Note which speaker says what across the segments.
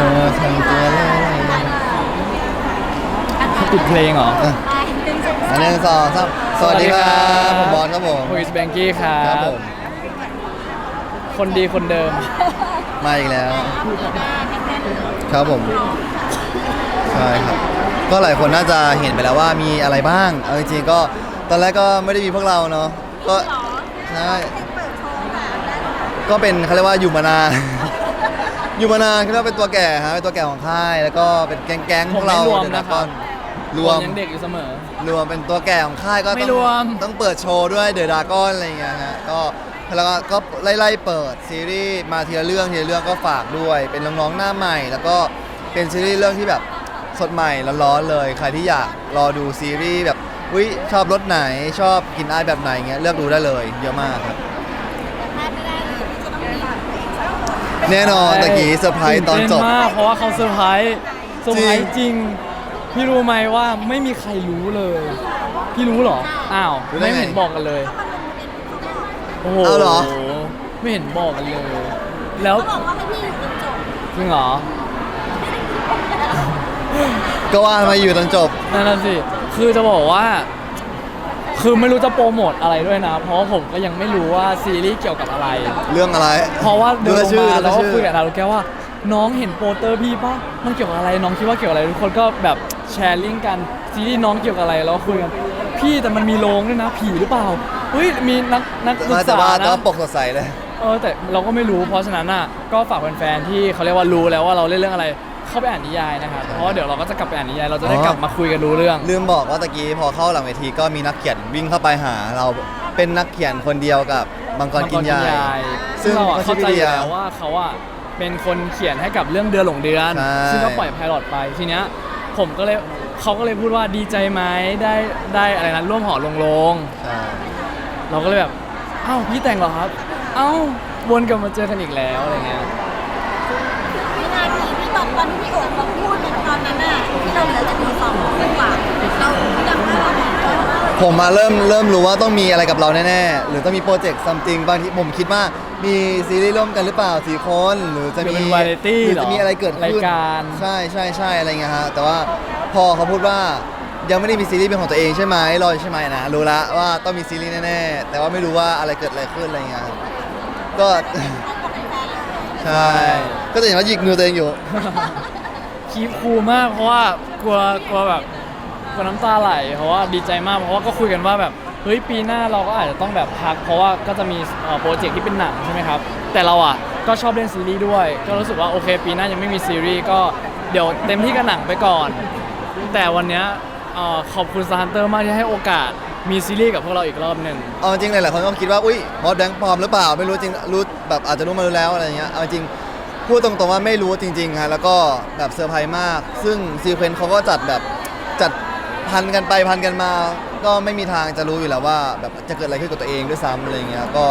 Speaker 1: ธอทำตัวเล่น
Speaker 2: ปิดเพลงเหรอ
Speaker 1: อะอันหนึ่งสองสามสวัสดีครับผมบอลครับผม
Speaker 2: คุยสแบงกี้ครั
Speaker 1: ครับบผม
Speaker 2: คนดีคนเดิม
Speaker 1: มาอีกแล้ว ครับผม ใช่ครับ ก็หลายคนน่าจะเห็นไปแล้วว่ามีอะไรบ้าง เอาจริงๆก็ตอนแรกก็ไม่ได้มีพวกเราเนาะ ก็ใช่ ก็เป็นเขาเรียกว่าอยู่มานาน อยู่มานานคือว่าเป็นตัวแก่ฮะเป็นตัวแก่ของค่าย แล้วก็เป็นแก๊งๆพวกเรา
Speaker 2: ผมไม่รวม
Speaker 1: เด
Speaker 2: นะครับ
Speaker 1: รวม
Speaker 2: ผยังเด็กอยู่เสมอ
Speaker 1: รวมเป็นตัวแก่ของค่ายก็
Speaker 2: ไม่
Speaker 1: ต้อง
Speaker 2: รวม
Speaker 1: ต้องเปิดโชว์ด้วยเดอะดากอนอะไรอย่างเงี้ยฮะก็แล้วก็ก็ไล่ๆเปิดซีรีส์มาทีละเรื่องทีละเรื่องก็ฝากด้วย เป็นน้องๆหน้าใหม่ แล้วก็เป็นซีรีส์เรื่องที่แบบสดใหม่ร้อนๆเลยใครที่อยากรอดูซีรีส์แบบวิชอบรสไหนชอบกินอายแบบไหนเงี้ยเลือกดูได้เลย เยอะมากครับ แน่นอนตะกี้เซอร์ไพรส์ตอนจบ
Speaker 2: ตื่เมากเพราะว่าเขาเซอร์ไพรส์เซอร์ไพรส์จริง พี่รู้ไหมว่าไม่มีใครรู้เลย พี่รู้เหรอ อ้าว
Speaker 1: รู้ได้
Speaker 2: ไม่
Speaker 1: ไง
Speaker 2: เห็นบอกกันเลย โอ้โห
Speaker 1: เอาเหรอ
Speaker 2: ไม่เห็นบอกกันเลย แล้ว
Speaker 3: บอกว่าให้พี่อยู่จนจบ
Speaker 2: จริงเหรอ
Speaker 1: ก็ว่ามาอยู่ตอนจบ
Speaker 2: นั่นน่ะสิ คือจะบอกว่า คือไม่รู้จะโปรโมทอะไรด้วยนะ เพราะว่าผมก็ยังไม่รู้ว่าซีรีส์เกี่ยวกับอะไร
Speaker 1: เรื่องอะไร
Speaker 2: เพราะว่าเดินลง
Speaker 1: ชื่อ
Speaker 2: มาแล้วก็
Speaker 1: ชื่อ
Speaker 2: คุยกับนารุแกว่า น้องเห็นโปสเตอร์พี่ป่ะมันเกี่ยวกับอะไร น้องคิดว่าเกี่ยวกับอะไรทุกคนก็แบบแชร์ลิงก์กันซีรีส์น้องเกี่ยวกับอะไรแล้วก็คุยกันพี่แต่มันมีโรงด้วยนะผีหรือเปล่าเฮ้ยมีนักนักศึก
Speaker 1: แต่
Speaker 2: ษา
Speaker 1: ว่าแต่
Speaker 2: นะ
Speaker 1: ว่าปกสดใสเลย
Speaker 2: เออแต่เราก็ไม่รู้เพราะฉะนั้นอะก็ฝากแฟนๆที่เขาเรียกว่ารู้แล้วว่าเราเล่นเรื่องอะไร เข้าไปอ่านนิยายนะครับเพราะว่าเดี๋ยวเราก็จะกลับไปอ่านนิยายเราจะได้
Speaker 1: อ๋อ
Speaker 2: กลับมาคุยกันรู้เรื่อง
Speaker 1: ลืมบอกว่าตะกี้พอเข้าหลังเวทีก็มีนักเขียนวิ่งเข้าไปหา เราเป็นนักเขียนคนเดียวกับมังกรกินยาย
Speaker 2: ซึ่งเราอะ
Speaker 1: ก็
Speaker 2: เข้าใจ
Speaker 1: ชื่อ
Speaker 2: อยู่
Speaker 1: เดีย
Speaker 2: แล้วว่าเขาอะเป็นคนเขียนให้กับเรื่องเดือนหลงเดือน
Speaker 1: ใช่
Speaker 2: ซึ่งก็ปล่อยไพลอตไปทีเนี้ยผมก็เลยเขาก็เลยพูดว่าดีใจไหมได้ได้อะไรนะร่วมหอลงโลง
Speaker 1: ใช่
Speaker 2: เราก็เลยแบบอ้าวพี่แต่งเหรอครับ เอ้าวนกลับมาเจอกันอีกแล้วอะไรเงี้ย
Speaker 3: วินาทีที่ตอนต อนที่พี่โอ๋เขาพูดเนี่ยตอนนั้นน่ะที่เราเหลือจะดูสองคนกว่าเราจำได้ว่าเออ
Speaker 1: ผมมาเริ่มเริ่มรู้ว่าต้องมีอะไรกับเราแน่ๆ หรือต้องมีโปรเจกต์ซัมติงบางทีผมคิดว่ามีซีรีส์ร่วมกันหรือเปล่าสี่คนหรือจะ
Speaker 2: หรือ
Speaker 1: มี
Speaker 2: เป็น variety
Speaker 1: หรือ
Speaker 2: เหรอ
Speaker 1: จะมีอะไรเกิดขึ้น
Speaker 2: รายการ
Speaker 1: ใช่ใช่ใช่อะไรเงี้ยฮะแต่ว่าพอเขาพูดว่ายังไม่ได้มีซีรีส์เป็นของตัวเองใช่ไหมรออยู่ใช่ไหมนะรู้ละว่าต้องมีซีรีส์แน่ๆแต่ว่าไม่รู้ว่าอะไรเกิดอะไรขึ้นอะไรเงี้ยครับก็ ใช่ก็จะเห็นว่าหยิกมือตัวเองอยู่
Speaker 2: คีบคูลมากเพราะว่ากลัวกลัวแบบกลัวน้ำตาไหล เพราะว่าดีใจมากเพราะว่าก็คุยกันว่าแบบเฮ้ยปีหน้าเราก็อาจจะต้องแบบพัก เพราะว่าก็จะมีเอ่อโปรเจกต์ที่เป็นหนังใช่ไหมครับ แต่เราอะก็ชอบเล่นซีรีส์ด้วย ก็รู้สึกว่าโอเค ปีหน้ายังไม่มีซีรีส์ก็เดี๋ยวเต็มที่กับหนังไปก่อน แต่วันเนี้ยเอ่อขอบคุณซาฮันเตอร์มากที่ให้โอกาสมีซีรีส์กับพวกเราอีกรอบหนึ่ง
Speaker 1: เอาจริงหลายๆคนก็คิดว่า อุ้ยมอสแบงค์ปลอมหรือเปล่า ไม่รู้จริง รู้แบบอาจจะรู้มารู้แล้วอะไรเงี้ย เอาจริง พูดตรงๆว่าไม่รู้จริงๆฮะแล้วก็แบบเซอร์ไพรส์มาก ซึ่งซีเควนต์เขาก็จัดแบบจัดพันกันไปพันกันมา ก็ไม่มีทางจะรู้อยู่แล้วว่าแบบจะเกิดอะไรขึ้นกับตัวเองด้วยซ้ำอะไรเงี้ยก็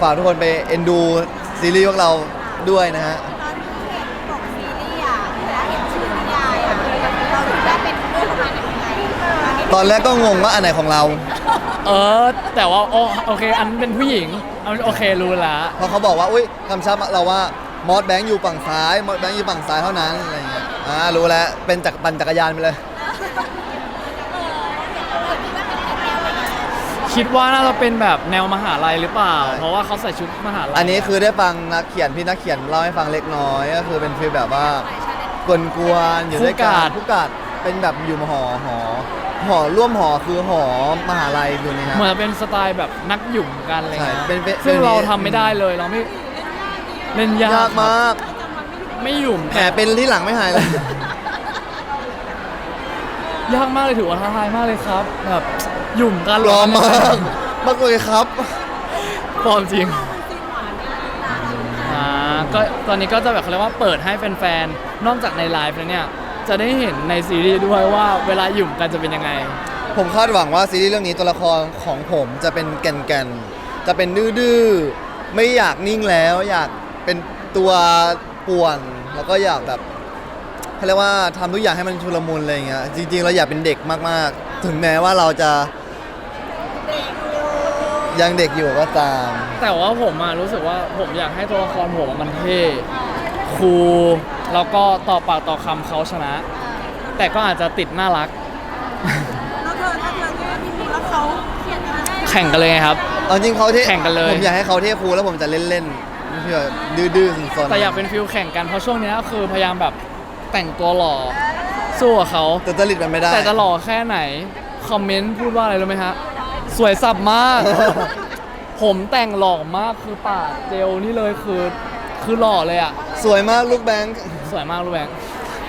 Speaker 1: ฝากทุกคนไปเอ็นดูซีรีส์พวกเราด้วยนะฮะ
Speaker 3: ตอนที่เห็นบอกซีรีส์อะแล้วเห็นชื่อนิยายอะเราถึงได้เป็นเรื่องประมาณยังไง
Speaker 1: ตอนแรกก็งงว่าอันไหนของเรา
Speaker 2: เออ แต่ว่าโอโอเค อันนั้นเป็นผู้หญิงอันโอเครู้ละ
Speaker 1: เพราะเขาบอกว่า อุ้ยกำชับเราว่า มอสแบงค์อยู่ฝั่งซ้ายมอสแบงค์อยู่ฝั่งซ้ายเท่านั้นอะไรเงี้ยอ่ารู้แล้วเป็นจักรปั่นจักรยานไปเลย
Speaker 2: คิดว่าน่าจะเป็นแบบแนวมหาลัยหรือเปล่า
Speaker 1: ใช่
Speaker 2: เพราะว่าเขาใส่ชุดมหาลัย
Speaker 1: อันนี้คือได้ฟังนักเขียนพี่นักเขียนเล่าให้ฟังเล็กน้อยก็คือเป็นฟีลแบบว่ากวนกวนๆอยู่ด้วยกันผู้กาดเป็นแบบอยู่หอหอหอร่วมหอคือหอมหาลัยอยู่นี่ฮะ
Speaker 2: เหมือนเป็นสไตล์แบบนักหยุ่มกันอะไร
Speaker 1: ใช่
Speaker 2: เงี้ย
Speaker 1: เป็นเป็น
Speaker 2: ซึ่ง
Speaker 1: เป็น
Speaker 2: เราทำไม่ได้เลยเราไม่ เล่นยาก
Speaker 1: ยากมาก
Speaker 2: ไม่หยุ่ม
Speaker 1: แผลเป็นที่หลังไม่หายเลย
Speaker 2: ยากมากเลยถือว่าท้าทายมากเลยครับ แบบหยุ่มกัน
Speaker 1: รอมากมากเลยครับ
Speaker 2: ปลอมจริงอ่าก็ตอนนี้ก็จะแบบเขาเรียกว่าเปิดให้แฟนๆ นอกจากในไลฟ์แล้วเนี่ย จะได้เห็นในซีรีส์ด้วยว่าเวลาหยุ่มกันจะเป็นยังไง
Speaker 1: ผมคาดหวังว่าซีรีส์เรื่องนี้ตัวละครของผมจะเป็นแก่นๆ จะเป็นดื้อๆ ไม่อยากนิ่งแล้วอยาก เป็นตัวป่วนแล้วก็อยากแบบเขาเรียกว่าทำทุกอย่างให้มันชุลมุนอะไรอย่างเงี้ยจริงๆเราอยากเป็นเด็กมากๆ ถึงแม้ว่าเราจะยังเด็กอยู่ก็ตาม
Speaker 2: แต่ว่าผมอะรู้สึกว่าผมอยากให้ตัวละครผมอะมันเท่คูลแล้วก็ต่อปากต่อคำเขาชนะ แต่ก็อาจจะติดน่ารัก
Speaker 3: แล้วเธอถ้าเธอแค่พี่มีแล้วเขาเขียนมาได้
Speaker 2: แข่งกันเลยไงครับ
Speaker 1: เอาจริงเขาเท่
Speaker 2: แข่งกันเลย
Speaker 1: ผมอยากให้เขาเท่คูลแล้วผมจะเล่นเล่นๆ ไม่ใช่แบบดื้อๆสนๆ
Speaker 2: แต่อยากเป็นฟิลแข่งกันเพราะช่วงเนี้ยคือพยายามแบบแต่งตัวหล่อสู้กับเขา
Speaker 1: แต่จริตมันไม่ได้
Speaker 2: แต่จะหล่อแค่ไหน คอมเมนต์พูดว่าอะไรรู้ไหมฮะ สวยสับมาก ผมแต่งหล่อมากคือปากเจลนี่เลยคือคือหล่อเลยอะ
Speaker 1: สวยมากลูกแบงค์
Speaker 2: สวยมากรู้แบงค์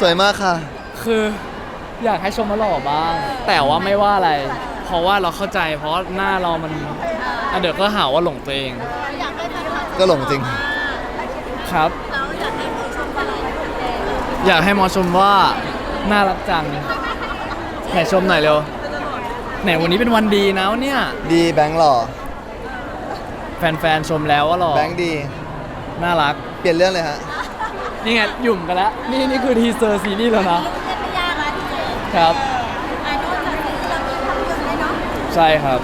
Speaker 1: สวยมากค่ะ
Speaker 2: คืออยากให้ชมว่าหล่อบ้าง แต่ว่าไม่ว่าอะไร เพราะว่าเราเข้าใจ เพราะหน้าเรามันอะเดี๋ยวก็หาว่าหลงตัวเอง
Speaker 3: อยากให้แฟนคลับ
Speaker 1: ก็หลงจริง
Speaker 2: ครับ
Speaker 3: แล้วอยากให้ผู้ชมอะไร
Speaker 2: อยากให้หมอชมว่าน่ารักจังไหนชมหน่อยเร็วไหนวันนี้เป็นวันดีนะเนี่ย
Speaker 1: ดีแบงค์หล่อ
Speaker 2: แฟนๆชมแล้วว่าหล่อ
Speaker 1: แบงค์ดี
Speaker 2: น่ารัก
Speaker 1: เปลี่ยนเรื่องเลยฮะ
Speaker 2: นี่ไงหยุ่มกันแล้ว นี่นี่คือทีเซอร์ซีรีส์แล้วนะ
Speaker 3: เล่นไม่ยากนะพี่เจ
Speaker 2: ครับ
Speaker 3: ไอ้นอกจากนี้เรามีภาพยนตร์เลยเนาะ
Speaker 2: ใช่ครับ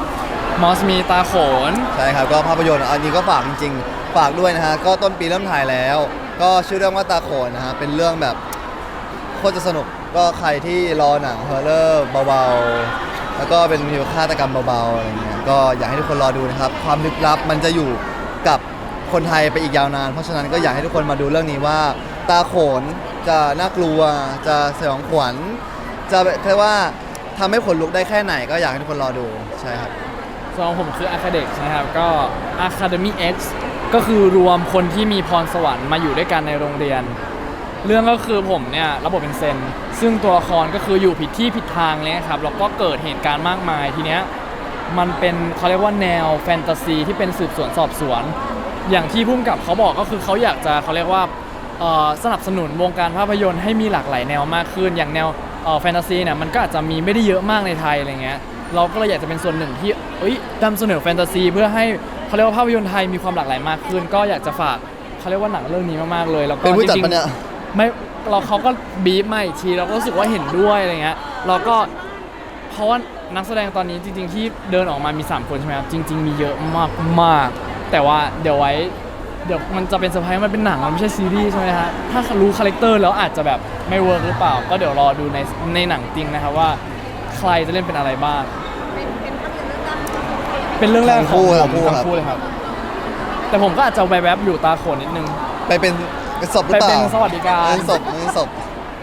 Speaker 2: มอสมีตาโขน
Speaker 1: ใช่ครับก็ภาพยนตร์อันนี้ก็ฝากจริงๆ ฝากด้วยนะฮะ ก็ต้นปีเริ่มถ่ายแล้ว ก็ชื่อเรื่องว่าตาโขนนะฮะ เป็นเรื่องแบบโคตรจะสนุก ก็ใครที่รอหนังฮอร์เรอร์เบาๆ แล้วก็เป็นฟิวฆาตกรรมเบาๆอะไรเงี้ย ก็อยากให้ทุกคนรอดูนะครับ ความลึกลับมันจะอยู่กับคนไทยไปอีกยาวนาน เพราะฉะนั้นก็อยากให้ทุกคนมาดูเรื่องนี้ว่า ตาโขนจะน่ากลัว จะสยองขวัญ จะแค่ว่าทำให้ขนลุกได้แค่ไหน ก็อยากให้ทุกคนรอดู ใช่ครับ
Speaker 2: สองผมคือ Academic นะครับ ก็ Academy X ก็คือรวมคนที่มีพรสวรรค์มาอยู่ด้วยกันในโรงเรียน เรื่องก็คือผมเนี่ยรับบเป็นเซน ซึ่งตัวละครก็คืออยู่ผิดที่ผิดทางเลยครับแล้วก็เกิดเหตุการณ์มากมายทีเนี้ยมันเป็นเขาเรียกว่าแนวแฟนตาซีที่เป็นสืบสวนสอบสวน อย่างที่พุ่มกับเขาบอกก็คือเขาอยากจะเขาเรียกว่าสนับสนุนวงการภาพยนตร์ให้มีหลากหลายแนวมากขึ้น อย่างแนวแฟนตาซีเนี่ยมันก็อาจจะมีไม่ได้เยอะมากในไทยอะไรเงี้ยเราก็เลยอยากจะเป็นส่วนหนึ่งที่เอ้ยนำเสนอแฟนตาซีเพื่อให้ เขาเรียกว่าภาพยนตร์ไทยมีความหลากหลายมากขึ้น ก็อยากจะฝากเขาเรียกว่าหนังเรื่องนี้มากๆเลยแล้วก็
Speaker 1: เป็นผู้จัด
Speaker 2: จริงๆ
Speaker 1: ปะเนี่ย
Speaker 2: ไม่เราเขาก็บีบมาอีกทีเราก็รู้สึกว่าเห็นด้วยอะไรเงี้ยเราก็เพราะว่านักแสดงตอนนี้จริง ๆ ที่เดินออกมามี 3 คนใช่ไหมครับจริง ๆ มีเยอะมากมากแต่ว่าเดี๋ยวไว้ เดี๋ยวมันจะเป็นเซอร์ไพรส์มันเป็นหนังมันไม่ใช่ซีรีส์ใช่ไหมฮะถ้ารู้คาแรคเตอร์แล้วอาจจะแบบไม่เวิร์กหรือเปล่า ก็เดี๋ยวรอดูในในหนังจริงนะครับว่า ใครจะเล่นเป็นอะไรบ้าง
Speaker 3: เป็นเป็นภาพยนตร์เรื่องแรก
Speaker 2: เป็นเรื่องแรกของ
Speaker 1: ทั้งคู่
Speaker 2: ผม
Speaker 1: ทั้งคู่ครับ
Speaker 2: ทั้งคู่เลยครับ แต่ผมก็อาจจะแวบๆอยู่ตาโขนนิดนึง
Speaker 1: ไปเป็นศพหรือเปล่า
Speaker 2: ไปเป็นสวัสดิการ
Speaker 1: เป็นศพเป็นศพ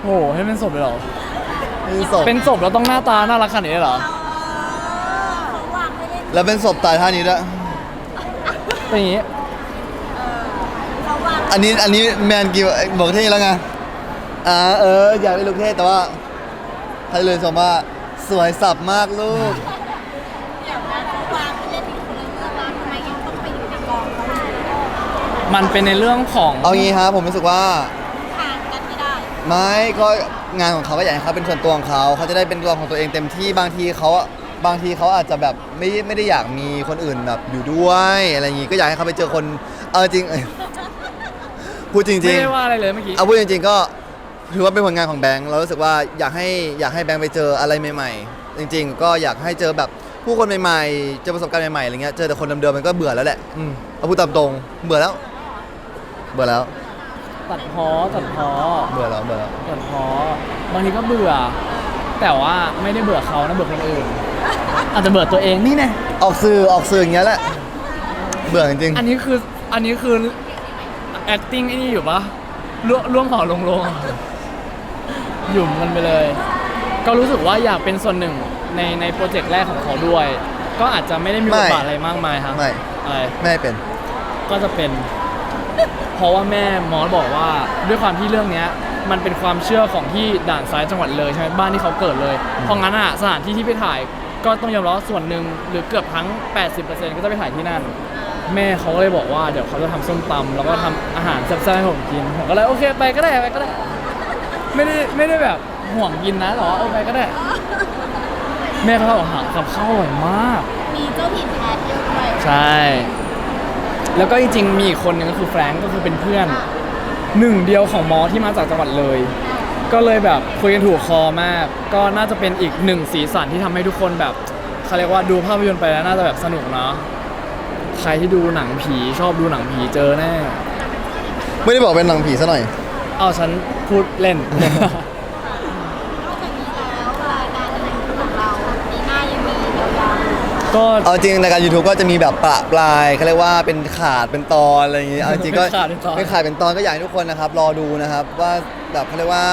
Speaker 2: โอ้โหให้เป็นศพเลยเหรอ
Speaker 1: เป็นศพ
Speaker 2: เป็นศพแล้วต้องหน้าตาน่ารักขนาดนี้เลยเหรอ
Speaker 3: เขาวางไม่ได้
Speaker 1: แล้วเป็นศพตายท่านี้ด้วย
Speaker 2: เป็นอย่างนี้
Speaker 3: เขาวาง
Speaker 1: อันนี้อันนี้แมนกิวบอกเท่แล้วไงอ่าเอออยากเป็นลูกเทพแต่ว่าใครเลยชมว่าสวยสับมากลูก
Speaker 2: มันเป็นในเรื่องของ
Speaker 1: เอางี้ฮะผมรู้สึกว่า
Speaker 3: ทางกันไม่ได้
Speaker 1: ไม่ก็งานของเขาก็อยากให้เขาเป็นส่วนตัวของเขาเขาจะได้เป็นตัวของตัวเองเต็มที่บางทีเขาบางทีเขาอาจจะแบบไม่ไม่ได้อยากมีคนอื่นแบบอยู่ด้วยอะไรอย่างงี้ก็อยากให้เขาไปเจอคนเออจริงเอ้ยพูดจริง
Speaker 2: ไม่
Speaker 1: ๆ
Speaker 2: ได้ว่าอะไรเลยเมื่อกี้
Speaker 1: เอาพูดจริง ๆ ก็ถือว่าเป็นผลงานของแบงค์เรารู้สึกว่าอยากให้อยากให้แบงค์ไปเจออะไรใหม่ ๆ จริง ๆ ก็อยากให้เจอแบบผู้คนใหม่ๆเจอประสบการณ์ใหม่ๆอะไรเงี้ยเจอแต่คนเดิมๆมันก็เบื่อแล้วแหละอืมเอาพูดตามตรงเบื่อแล้ว เบื่อแล้ว
Speaker 2: ตัดพอตัดพอ
Speaker 1: เบื่อแล้ว เบื่อแล้ว
Speaker 2: ตัดพอบางทีก็เบื่อ แต่ว่าไม่ได้เบื่อเขานะเบื่อคนอื่น อาจจะเบื่อตัวเองนี่ไง
Speaker 1: ออกสื่อ ออกสื่ออย่างเงี้ยแหละ เบื่อจริง
Speaker 2: อันนี้คืออันนี้คือ acting ไอ้นี่อยู่ปะร่วร่วมห่อลงลงหยุ่มกันไปเลย ก็รู้สึกว่าอยากเป็นส่วนหนึ่งในในโปรเจกต์แรกของเขาด้วย ก็อาจจะไม่ได้มีบทบาทอะไรมากมายครับ
Speaker 1: ๆไม่
Speaker 2: อะไร
Speaker 1: ไม่ให้เป็น
Speaker 2: ก็จะเป็น เพราะว่าแม่มอสบอกว่าด้วยความที่เรื่องเนี้ยมันเป็นความเชื่อของที่ด่านซ้ายจังหวัดเลยใช่ไหมบ้านที่เขาเกิดเลย เพราะงั้นอะสถานที่ที่ไปถ่ายก็ต้องยอมรับว่าส่วนหนึ่งหรือเกือบทั้ง 80%ก็จะไปถ่ายที่นั่น แม่เขาก็เลยบอกว่าเดี๋ยวเขาจะทำส้มตำแล้วก็ทำอาหารแซ่บๆให้ผมกินผมก็เลยโอเคไปก็ได้ไปก็ได้ ไม่ได้ไม่ได้แบบห่วงกินนะหรอเออไปก็ได้ แม่เขาบอกหากับข้าวอร่อยมาก
Speaker 3: มีเจ้าถิ่นแทนเยอะด้วย
Speaker 2: ใช่ แล้วก็จริงๆมีอีกคนหนึ่งก็คือแฟรงก์ก็คือเป็นเพื่อนหนึ่งเดียวของมอที่มาจากจังหวัดเลย ก็เลยแบบคุยกันถูกคอมาก ก็น่าจะเป็นอีกหนึ่งสีสันที่ทำให้ทุกคนแบบเขาเรียกว่าดูภาพยนตร์ไปแล้วน่าจะแบบสนุกเนาะใครที่ดูหนังผีชอบดูหนังผีเจอแน่
Speaker 1: ไม่ได้บอกเป็นหนังผีซะหน่อย
Speaker 2: เอาฉันพูดเล่น
Speaker 3: นอกจากนี้แล้วรายการอะไรของเราปีหน้ายังมียาวๆ
Speaker 2: ก็
Speaker 1: เอาจริงรายการ YouTube ก็จะมีแบบประปรายเขาเรียกว่าเป็นขาดเป็นตอนอะไรอย่างงี้เอาจริงก็
Speaker 2: เป็นขาดเป็นตอน
Speaker 1: เป็นขาดเป็นตอนก็อยากให้ทุกคนนะครับ รอดูนะครับว่าแบบเขาเรียกว่า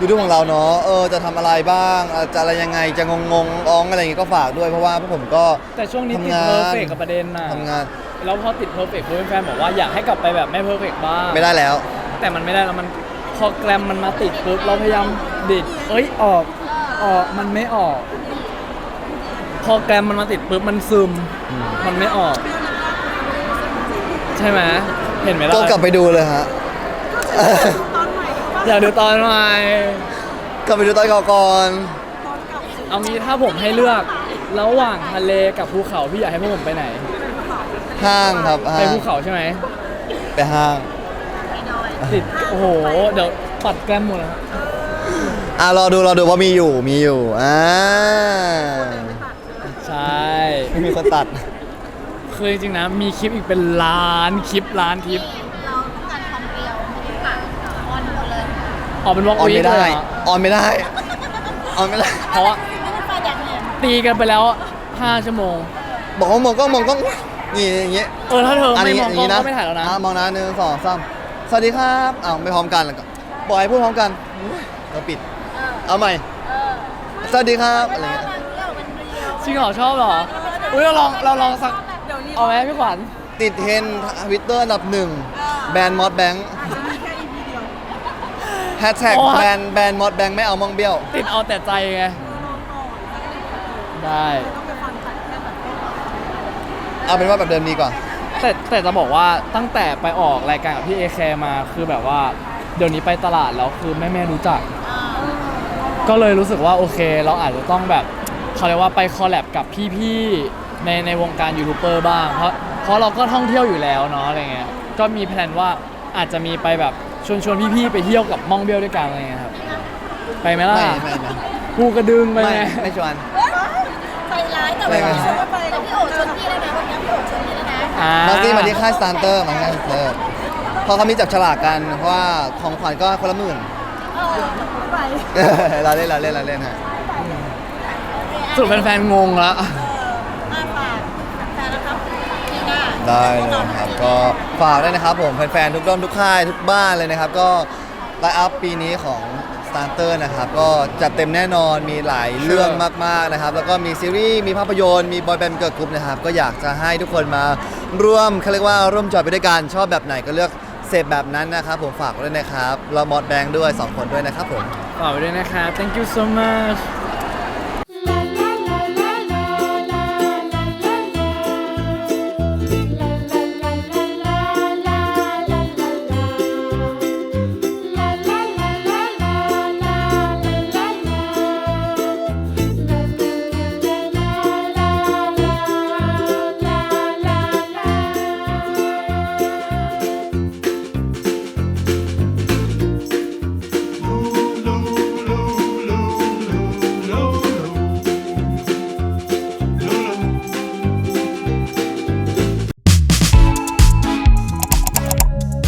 Speaker 1: YouTube ของเราเนาะเออจะทำอะไรบ้างอะจะอะไรยังไงจะงงงๆอ้องอะไรอย่างงี้ก็ฝากด้วยเพราะว่าพวกผมก็
Speaker 2: แต่ช่วงนี้ติด
Speaker 1: ทำงาน
Speaker 2: เพอร์เฟกกับประเด็นน่ะ
Speaker 1: ทำงาน
Speaker 2: แล้วพอติดเพอร์เฟกเพื่อนแฟนบอกว่าอยากให้กลับไปแบบไม่เพอร์เฟกบ้าง
Speaker 1: ไม่ได้แล้ว
Speaker 2: แต่มันไม่ได้แล้วมันพอแกรมมันมาติดปุ๊บเราพยายามดิดเอ้ยออกออกมันไม่ออก พอแกรมมันมาติดปุ๊บมันซึม มันไม่ออก ใช่ไหมเห็นไหมล่ะ
Speaker 1: ก็กลับไปดูเลยฮะ
Speaker 2: อยากดูตอนใหม่
Speaker 1: กลับไปดูตอนก่อน
Speaker 2: เอางี้ถ้าผมให้เลือกระหว่างทะเลกับภูเขาพี่อยากให้พวกผมไปไหน
Speaker 1: ๆห้างครับ
Speaker 2: ไป
Speaker 1: ห้าง
Speaker 2: ภูเขาใช่ไหม
Speaker 1: ไปห้าง
Speaker 2: ติด โอ้โห เดี๋ยวปัดแกรมหมดแล้ว
Speaker 1: อะรอดูรอดูว่ามีอยู่มีอยู่อ่า
Speaker 2: ใช่
Speaker 1: ไม่มีคนตัด
Speaker 2: คือจริงๆนะ มีคลิปอีกเป็นล้านคลิปล้านคลิป
Speaker 3: เราต้องการความเปรี้ยวไม่ได้ปากออนหมดเลย
Speaker 2: ออกเป็นวอล์ก
Speaker 1: ออน
Speaker 2: วี
Speaker 1: ไม่
Speaker 2: เล
Speaker 1: ได้
Speaker 2: ยเหรอ
Speaker 1: ออนไม่ได้ ออนไม่ได้
Speaker 2: เพราะว่า
Speaker 3: ไม่ได้แฟนอยากเห็น
Speaker 2: ตีกันไปแล้ว 5 ชั่วโมง
Speaker 1: บอกว่ามองกล้องมองกล้องนี่อย่างเงี้ย
Speaker 2: เออถ้าเธอไม่มอง
Speaker 1: ย่าง
Speaker 2: กล้อง
Speaker 1: งี้
Speaker 2: ก็ไม่ถ่ายแล้วนะ
Speaker 1: อ่มองนะหนึ่งสองสามสวัสดีครับอ้าวไม่พร้อมกันแล้วก็บอกให้พูดพร้อมกันอุ๊ยเราปิด
Speaker 3: เออ
Speaker 1: เอาใหม่
Speaker 3: เออ
Speaker 1: สวัสดีครับ อะไร
Speaker 3: เวลา
Speaker 1: เงี้ย
Speaker 3: มันเที่ยวมันเรียว
Speaker 2: จริงเหรอชอบเหรออุ้ ยเราลองเราลองสัก
Speaker 3: เดี๋ยวนี้
Speaker 2: เอาไหมพี่ขวัญ
Speaker 1: ติดเทรนทวิตเตอร์อันดับหนึ่งแบรนด์มอสแบงค์แฮชแท็กแบรนด์แบรนด์มอสแบงค์ไม่เอามองเบี้ยว
Speaker 2: ติดเอาแต่ใจไงได้
Speaker 1: เอาเป็นว่าแบบเดิมดีกว่า
Speaker 2: แต่แต่จะบอกว่าตั้งแต่ไปออกรายการกับพี่เอแคมาคือแบบว่า เดี๋ยวนี้ไปตลาดแล้วคือแม่แม่ๆรู้จัก ก็เลยรู้สึกว่าโอเค เราอาจจะต้องแบบเขาเรียกว่าไปคอลแลบกับพี่ๆ ในในวงการยูทูบเบอร์บ้าง เพราะเพราะเราก็ท่องเที่ยวอยู่แล้วเนาะอะไรเงี้ยก็มีแพลนว่าอาจจะมีไปแบบชวนชวนพี่ๆไปเที่ยวกับม่องเบี้ยวด้วยกันอะไรเงี้ยครับไปไหมล่ะ
Speaker 1: ไม่ไม่ไม่
Speaker 2: ภูกระดึงไป
Speaker 1: ไม่
Speaker 2: ไง
Speaker 1: ไม่ชวน
Speaker 3: ใจร้ายแต่
Speaker 1: ไม่
Speaker 3: ว่า
Speaker 1: ไม่
Speaker 3: แต่พี่โอ๋ชวนพี่แล้วนะวันนี้พี่โอ๋ชวนพี่แล้วนะ
Speaker 2: อ่า
Speaker 1: มาซี่มาที่ค่ายสตาร์เตอร์มาที่ค่ายสตาร์เตอร์พอเขามีจับฉลากกันเพราะว่าของขวัญก็คนละหมื่น
Speaker 3: เออไป
Speaker 1: เราเล่นเราเล่นเราเล่นฮะ
Speaker 2: สรุดแฟนๆงงละ
Speaker 3: อาฝากแฟนนะครับปีหน้า
Speaker 1: ได้เลยครับก็ฝากด้วยนะครับผมแฟนๆทุกด้อมทุกค่ายทุกบ้านเลยนะครับ ก็ไลฟ์อัพปีนี้ของ Starter นะครับก็จัดเต็มแน่นอนมีหลายเรื่องมากๆนะครับ แล้วก็มีซีรีส์มีภาพยนตร์มีบอยแบนด์เกิร์ลกรุ๊ปนะครับ ก็อยากจะให้ทุกคนมาร่วมเขาเรียกว่าร่วมจอยไปด้วยกันชอบแบบไหนก็เลือกเสพแบบนั้นนะครับ ผมฝากไว้ด้วยนะครับเรามอดแบงค์ด้วยสองคนด้วยนะครับผม
Speaker 2: ฝากไว้ด้วยนะคะ thank you so much